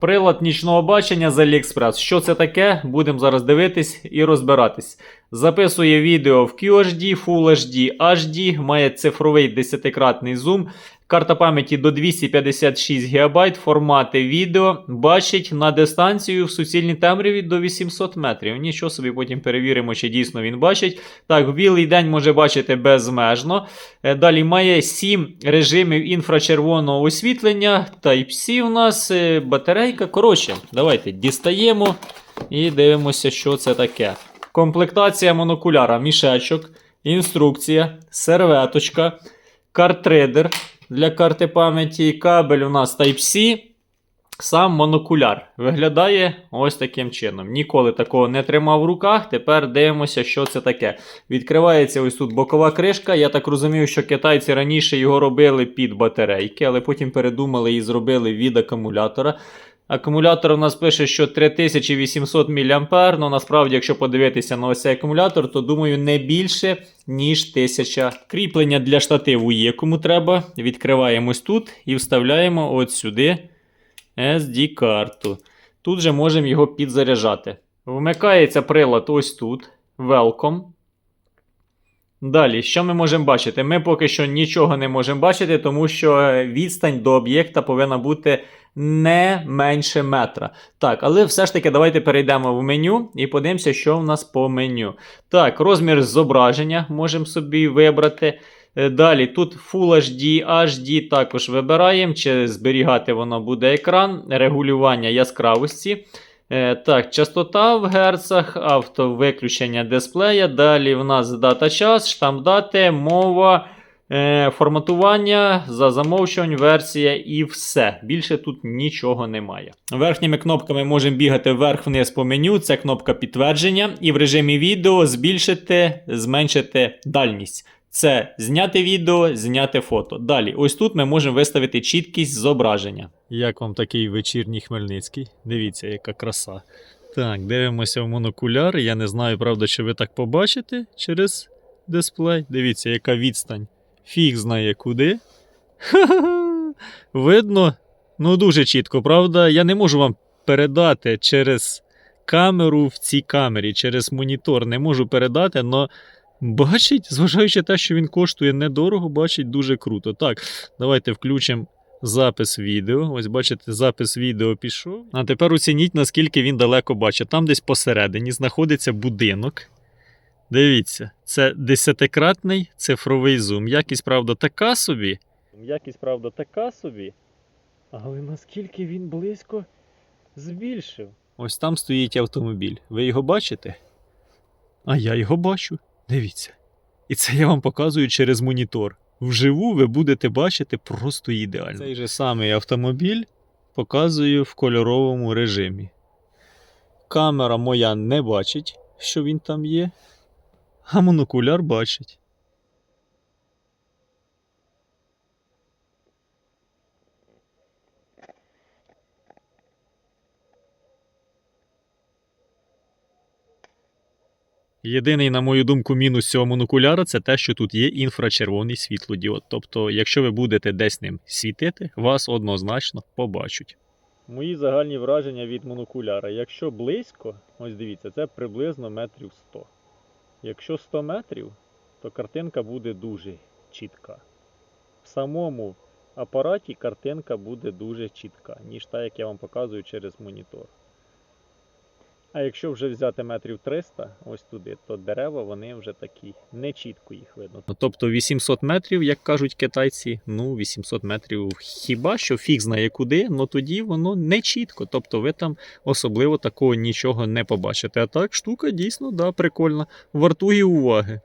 Прилад нічного бачення з AliExpress. Що це таке? Будемо зараз дивитись і розбиратись. Записує відео в QHD, Full HD, HD, має цифровий 10-кратний зум, карта пам'яті до 256 ГБ, формати відео, бачить на дистанцію в суцільній темряві до 800 метрів. Нічого собі, потім перевіримо, чи дійсно він бачить. Так, в білий день може бачити безмежно. Е, Далі має 7 режимів інфрачервоного освітлення. Type-C у нас е, батарейка. Коротше, давайте дістаємо і дивимося, що це таке. Комплектація монокуляра, мішечок, інструкція, серветочка, картридер для карти пам'яті, кабель у нас Type-C. Сам монокуляр виглядає ось таким чином. Ніколи такого не тримав в руках. Тепер дивимося, що це таке. Відкривається ось тут бокова кришка. Я так розумію, що китайці раніше його робили під батарейки, але потім передумали і зробили від акумулятора. Акумулятор у нас пише, що 3800 мА, але насправді, якщо подивитися на ось цей акумулятор, то думаю, не більше, ніж 1000. Кріплення для штативу є, кому треба. Відкриваємо ось тут і вставляємо от сюди SD-карту. Тут же можемо його підзаряджати. Вмикається прилад ось тут. Welcome. Далі, що ми можемо бачити? Ми поки що нічого не можемо бачити, тому що е, відстань до об'єкта повинна бути не менше метра. Так, але все ж таки давайте перейдемо в меню і подивимося, що в нас по меню. Так, розмір зображення можемо собі вибрати. Е, Далі тут Full HD, HD також вибираємо, чи зберігати воно буде екран, регулювання яскравості. Е, Так, частота в герцах, автовиключення дисплея. Далі в нас дата час, штамп дати, мова, форматування, за замовчувань, версія і все. Більше тут нічого немає. Верхніми кнопками можемо бігати вверх-вниз по меню. Це кнопка підтвердження. І в режимі відео збільшити, зменшити дальність. Це зняти відео, зняти фото. Далі, ось тут ми можемо виставити чіткість зображення. Як вам такий вечірній Хмельницький? Дивіться, яка краса. Так, дивимося в монокуляр. Я не знаю, правда, чи ви так побачите через дисплей. Дивіться, яка відстань. Фіг знає куди. Ха-ха-ха. Видно, ну дуже чітко, правда? Я не можу вам передати через камеру в цій камері, через монітор. Не можу передати, але бачить, зважаючи те, що він коштує недорого, бачить дуже круто. Так, давайте включимо запис відео. Ось бачите, запис відео пішов. А тепер оцініть, наскільки він далеко бачить. Там десь посередині знаходиться будинок. Дивіться, це десятикратний цифровий зум. Якість, правда, така собі. Якість, правда, така собі. Але наскільки він близько збільшив. Ось там стоїть автомобіль. Ви його бачите? А я його бачу. Дивіться. І це я вам показую через монітор. Вживу ви будете бачити просто ідеально. Цей же самий автомобіль показую в кольоровому режимі. Камера моя не бачить, що він там є, а монокуляр бачить. Єдиний, на мою думку, мінус цього монокуляра це те, що тут є інфрачервоний світлодіод. Тобто, якщо ви будете десь ним світити, вас однозначно побачать. Мої загальні враження від монокуляра. Якщо близько, ось дивіться, це приблизно метрів 100. Якщо 100 метрів, то картинка буде дуже чітка. В самому апараті картинка буде дуже чітка, ніж та, як я вам показую через монітор. А якщо вже взяти метрів 300 ось туди, то дерева вони вже такі, не чітко їх видно. Тобто 800 метрів, як кажуть китайці, ну 800 метрів хіба що фіг знає куди, але тоді воно не чітко. Тобто ви там особливо такого нічого не побачите. А так, штука дійсно да, прикольна, вартує уваги.